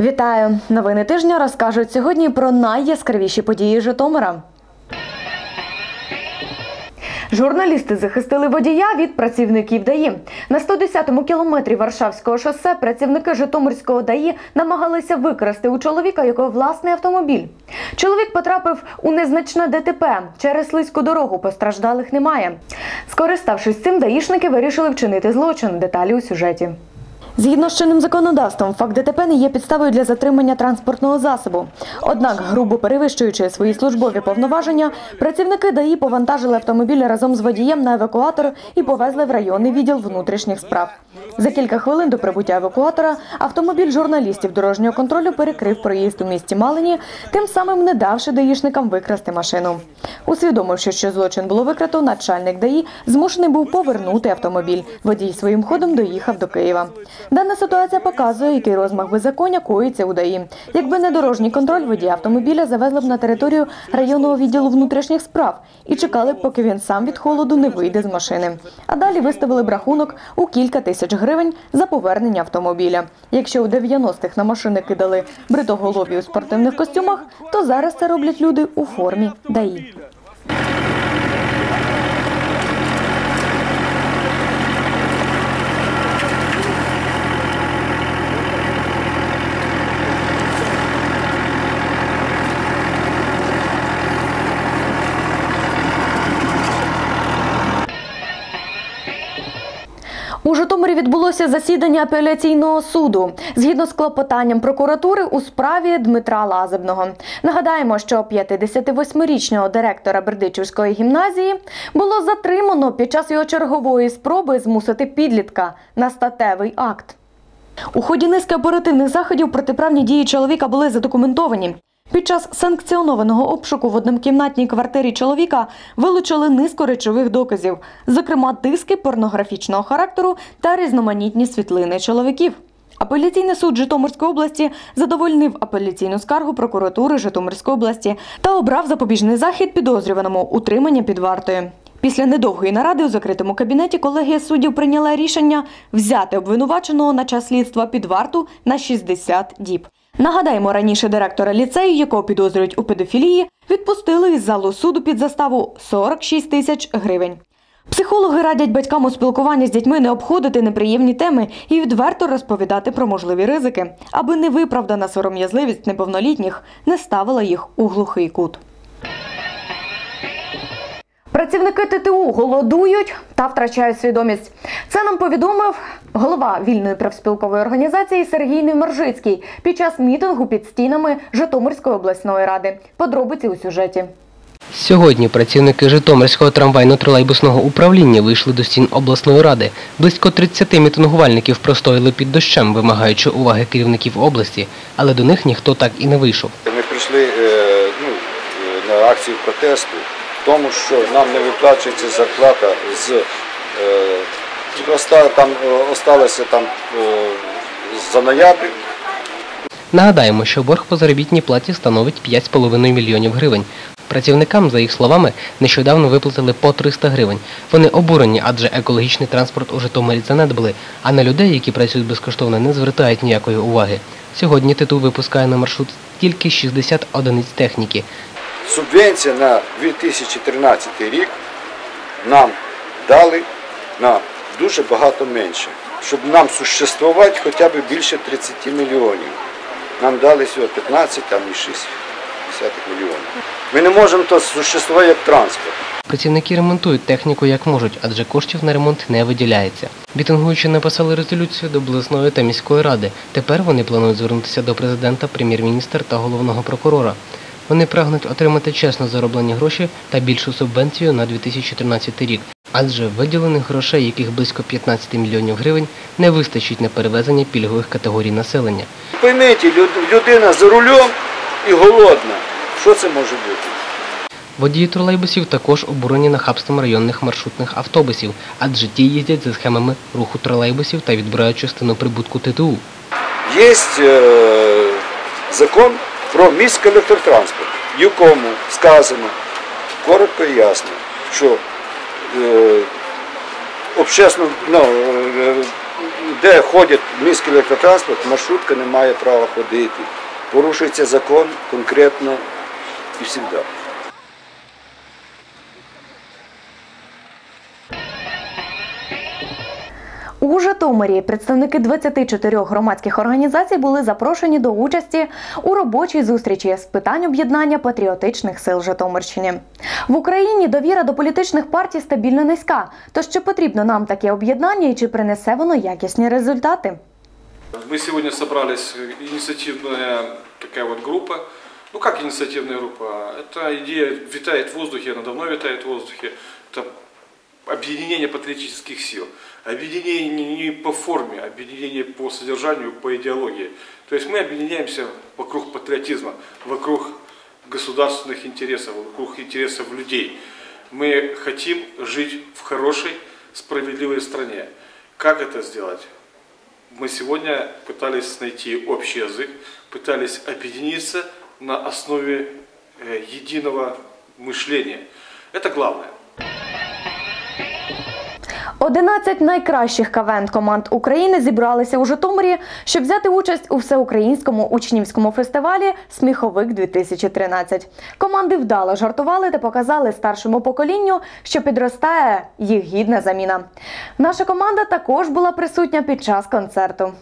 Вітаю! Новини тижня розкажуть сьогодні про найяскравіші події Житомира. Журналісти захистили водія від працівників ДАІ. На 110-му кілометрі Варшавського шосе працівники Житомирського ДАІ намагалися викрасти у чоловіка його власний автомобіль. Чоловік потрапив у незначне ДТП. Через слизьку дорогу постраждалих немає. Скориставшись цим, даїшники вирішили вчинити злочин. Деталі у сюжеті. Згідно з чинним законодавством, факт ДТП не є підставою для затримання транспортного засобу. Однак, грубо перевищуючи свої службові повноваження, працівники ДАІ повантажили автомобіль разом з водієм на евакуатор і повезли в районний відділ внутрішніх справ. За кілька хвилин до прибуття евакуатора автомобіль журналістів дорожнього контролю перекрив проїзд у місті Малині, тим самим не давши даїшникам викрасти машину. Усвідомивши, що злочин було викрито, начальник ДАІ змушений був повернути автомобіль. Водій своїм ходом доїхав до Києва. Дана ситуація показує, який розмах беззаконня коїться у ДАІ. Якби не дорожній контроль, водія автомобіля завезли б на територію районного відділу внутрішніх справ і чекали, б, поки він сам від холоду не вийде з машини. А далі виставили б рахунок у кілька тисяч гривень за повернення автомобіля. Якщо у 90-х на машини кидали бритоголові у спортивних костюмах, то зараз це роблять люди у формі ДАІ. У Житомирі відбулося засідання апеляційного суду згідно з клопотанням прокуратури у справі Дмитра Лазебного. Нагадаємо, що 58-річного директора Бердичівської гімназії було затримано під час його чергової спроби змусити підлітка на статевий акт. У ході низки оперативних заходів протиправні дії чоловіка були задокументовані. Під час санкціонованого обшуку в однокімнатній квартирі чоловіка вилучили низку речових доказів, зокрема диски порнографічного характеру та різноманітні світлини чоловіків. Апеляційний суд Житомирської області задовольнив апеляційну скаргу прокуратури Житомирської області та обрав запобіжний захід підозрюваному утримання під вартою. Після недовгої наради у закритому кабінеті колегія суддів прийняла рішення взяти обвинуваченого на час слідства під варту на 60 діб. Нагадаємо, раніше директора ліцею, якого підозрюють у педофілії, відпустили із залу суду під заставу 46 тисяч гривень. Психологи радять батькам у спілкуванні з дітьми не обходити неприємні теми і відверто розповідати про можливі ризики, аби невиправдана сором'язливість неповнолітніх не ставила їх у глухий кут. Працівники ТТУ голодують та втрачають свідомість. Це нам повідомив голова вільної профспілкової організації Сергій Невмержицький під час мітингу під стінами Житомирської обласної ради. Подробиці у сюжеті. Сьогодні працівники Житомирського трамвайно-тролейбусного управління вийшли до стін обласної ради. Близько 30 мітингувальників простояли під дощем, вимагаючи уваги керівників області, але до них ніхто так і не вийшов. Ми прийшли е, ну, е, на акцію протесту, тому, що нам не виплачується зарплата з е, там е, осталося там е, за ноябрь. Нагадаємо, що борг по заробітній платі становить 5,5 мільйонів гривень. Працівникам, за їх словами, нещодавно виплатили по 300 гривень. Вони обурені, адже екологічний транспорт у Житомирі занедбали, а на людей, які працюють безкоштовно, не звертають ніякої уваги. Сьогодні ТТУ випускає на маршрут тільки 60 одиниць техніки. Субвенція на 2013 рік нам дали на дуже багато менше, щоб нам существувати хоча б більше 30 мільйонів. Нам дали всього 15, там і 6 мільйонів. Ми не можемо то существувати як транспорт. Працівники ремонтують техніку як можуть, адже коштів на ремонт не виділяється. Бітингуючі написали резолюцію до обласної та міської ради. Тепер вони планують звернутися до президента, прем'єр-міністра та головного прокурора. Вони прагнуть отримати чесно зароблені гроші та більшу субвенцію на 2013 рік, адже виділених грошей, яких близько 15 мільйонів гривень, не вистачить на перевезення пільгових категорій населення. Пойміть, людина за рулем і голодна. Що це може бути? Водії тролейбусів також обурені нахабством районних маршрутних автобусів, адже ті їздять за схемами руху тролейбусів та відбирають частину прибутку ТТУ. Є е, закон про міський електротранспорт, в якому сказано коротко і ясно, що е, общесно, ну, е, де ходять міський електротранспорт, маршрутка не має права ходити. Порушується закон конкретно і завжди. Житомирі представники 24 громадських організацій були запрошені до участі у робочій зустрічі з питань об'єднання патріотичних сил Житомирщини. В Україні довіра до політичних партій стабільно низька. Тож чи потрібно нам таке об'єднання і чи принесе воно якісні результати? Мы сегодня собрались, э, инициативная такая вот группа. Ну как инициативная группа? Эта идея витает в воздухе, она давно витает в воздухе. Это объединение патриотических сил. Объединение не по форме, объединение по содержанию, по идеологии. То есть мы объединяемся вокруг патриотизма, вокруг государственных интересов, вокруг интересов людей. Мы хотим жить в хорошей, справедливой стране. Как это сделать? Мы сегодня пытались найти общий язык, пытались объединиться на основе э, единого мышления. Это главное. 11 найкращих КВН команд України зібралися у Житомирі, щоб взяти участь у всеукраїнському учнівському фестивалі Сміховик 2013 Команди вдало жартували та показали старшому поколінню, що підростає їх гідна заміна. Наша команда також була присутня під час концерту.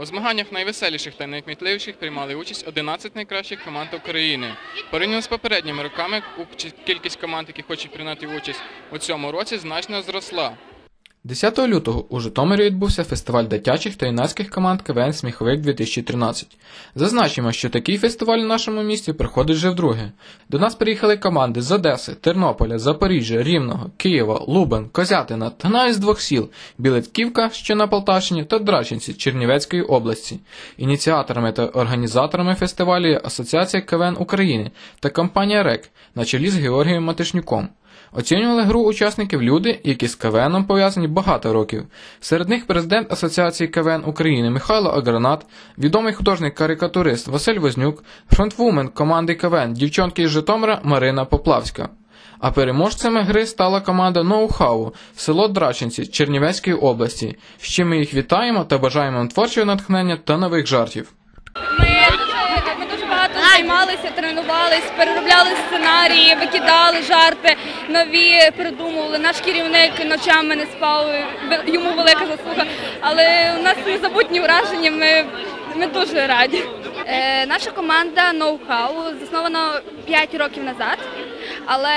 У змаганнях найвеселіших та найкмітливіших приймали участь 11 найкращих команд України. Порівняно з попередніми роками кількість команд, які хочуть прийняти участь у цьому році, значно зросла. 10 лютого у Житомирі відбувся фестиваль дитячих та юнацьких команд КВН Сміховик 2013. Зазначимо, що такий фестиваль в нашому місті проходить вже вдруге. До нас приїхали команди з Одеси, Тернополя, Запоріжжя, Рівного, Києва, Лубен, Козятина та навіть з двох сіл Білецьківка, що на Полтавщині, та Драчинці Чернівецької області. Ініціаторами та організаторами фестивалю є Асоціація КВН України та компанія РЕК на чолі з Георгієм Матишнюком. Оцінювали гру учасників люди, які з КВНом пов'язані багато років. Серед них президент Асоціації КВН України Михайло Агранат, відомий художник-карикатурист Василь Вознюк, фронтвумен команди КВН дівчонки із Житомира Марина Поплавська. А переможцями гри стала команда Ноу-хау, село Драчинці Чернівецької області. з чим ми їх вітаємо та бажаємо творчого натхнення та нових жартів. Займалися, тренувались, переробляли сценарії, викидали жарти, нові придумували. Наш керівник ночами не спав, йому велика заслуга. Але у нас незабутні враження, ми, ми дуже раді. Е, наша команда Know-How заснована 5 років назад. Але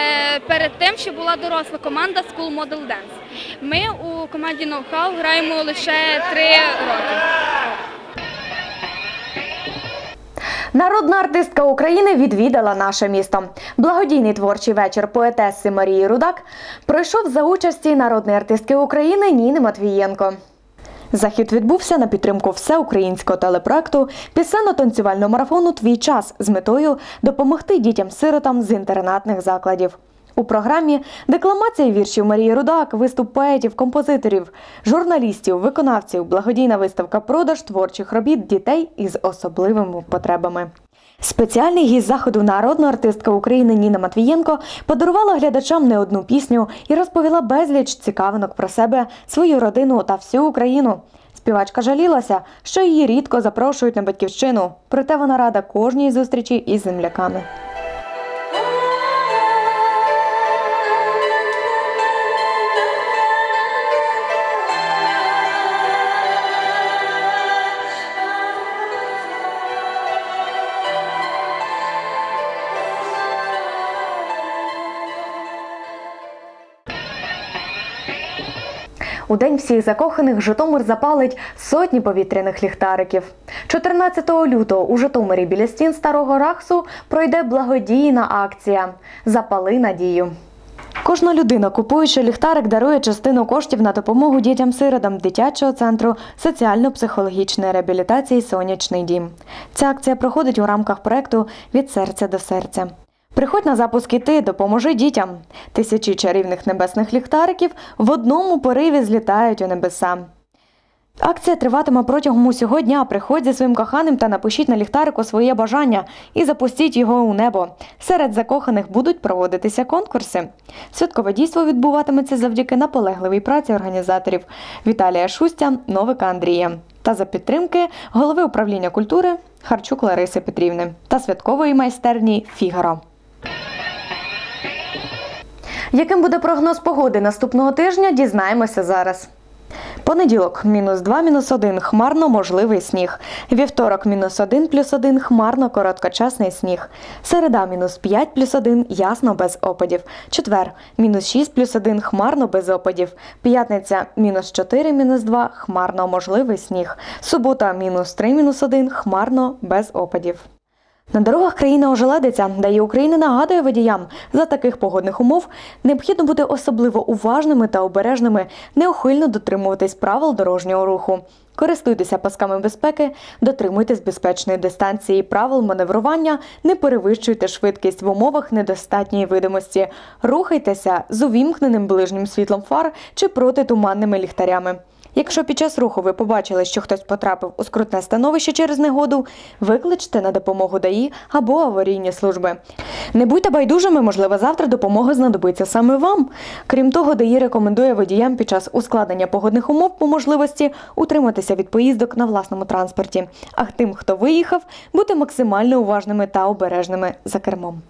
перед тим ще була доросла команда School Model Dance. Ми у команді Know-How граємо лише 3 роки. Народна артистка України відвідала наше місто. Благодійний творчий вечір поетеси Марії Рудак пройшов за участі народної артистки України Ніни Матвієнко. Захід відбувся на підтримку всеукраїнського телепроекту пісенно-танцювального марафону Твій час з метою допомогти дітям-сиротам з інтернатних закладів. У програмі декламація віршів Марії Рудак, виступ поетів, композиторів, журналістів, виконавців, благодійна виставка продаж творчих робіт дітей із особливими потребами. Спеціальний гість заходу народна артистка України Ніна Матвієнко подарувала глядачам не одну пісню і розповіла безліч цікавинок про себе, свою родину та всю Україну. Співачка жалілася, що її рідко запрошують на батьківщину, проте вона рада кожній зустрічі із земляками. У день всіх закоханих Житомир запалить сотні повітряних ліхтариків. 14 лютого у Житомирі біля стін старого Рахсу пройде благодійна акція Запали надію. Кожна людина, купуючи ліхтарик, дарує частину коштів на допомогу дітям-сиротам дитячого центру соціально-психологічної реабілітації Сонячний дім. Ця акція проходить у рамках проекту Від серця до серця. Приходь на запуск і ти, допоможи дітям. Тисячі чарівних небесних ліхтариків в одному пориві злітають у небеса. Акція триватиме протягом усього дня. Приходь зі своїм коханим та напишіть на ліхтарику своє бажання і запустіть його у небо. Серед закоханих будуть проводитися конкурси. Святкове дійство відбуватиметься завдяки наполегливій праці організаторів Віталія Шустя, Новика Андрія та за підтримки голови управління культури Харчук Лариси Петрівни та святкової майстерні Фігаро. Яким буде прогноз погоди наступного тижня, дізнаємося зараз. Понеділок мінус 2, мінус 1, хмарно можливий сніг. Вівторок мінус 1 плюс 1, хмарно короткочасний сніг. Середа мінус 5 плюс 1, ясно без опадів. Четвер мінус 6 плюс 1, хмарно без опадів. П'ятниця мінус 4 мінус 2, хмарно можливий сніг. Субота мінус 3 мінус 1, хмарно без опадів. На дорогах країни ожеледиться, дає України нагадує водіям, за таких погодних умов необхідно бути особливо уважними та обережними, неухильно дотримуватись правил дорожнього руху. Користуйтеся пасками безпеки, дотримуйтесь безпечної дистанції, правил маневрування, не перевищуйте швидкість в умовах недостатньої видимості, рухайтеся з увімкненим ближнім світлом фар чи протитуманними ліхтарями. Якщо під час руху ви побачили, що хтось потрапив у скрутне становище через негоду, викличте на допомогу ДАІ або аварійні служби. Не будьте байдужими, можливо, завтра допомога знадобиться саме вам. Крім того, ДАІ рекомендує водіям під час ускладнення погодних умов по можливості утриматися від поїздок на власному транспорті. А тим, хто виїхав, бути максимально уважними та обережними за кермом.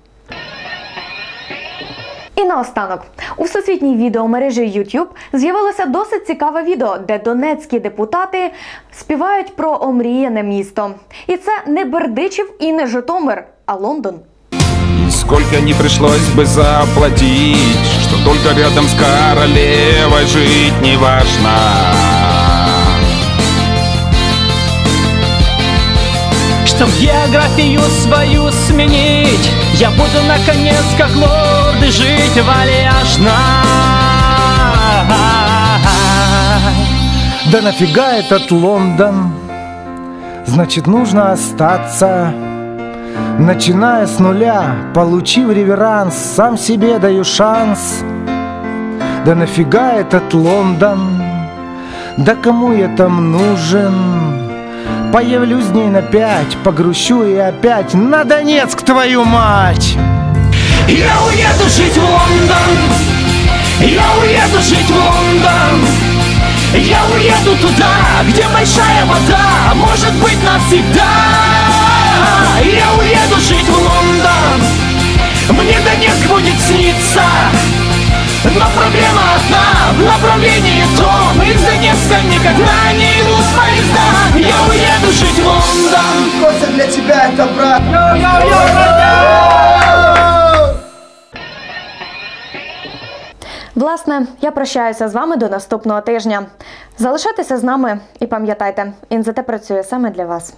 І наостанок у всесвітній відеомережі YouTube з'явилося досить цікаве відео, де донецькі депутати співають про омріяне місто. І це не Бердичів і не Житомир, а Лондон. Сколько не пришлось бы заплатить Что только рядом с королевой жить не важно Чтоб географию свою сменить Я буду наконец как лорды жить вальяжно Да нафига этот Лондон? Значит, нужно остаться. Начиная с нуля, получив реверанс, сам себе даю шанс. Да нафига этот Лондон? Да кому я там нужен? Появлюсь дней на пять, погрущу и опять на Донецк, твою мать! Я уеду жить в Лондон. Я уеду жить в Лондон. Я уеду туда, где большая вода Может быть навсегда. Я уеду жить в Лондон. Мне Донецк будет сниться. Но проблема одна В направлении том Из Донецка никогда не идут поезда Я уеду жить в Лондон Власне, я прощаюся з вами до наступного тижня. Залишайтеся з нами і пам'ятайте, ІНЗТ працює саме для вас.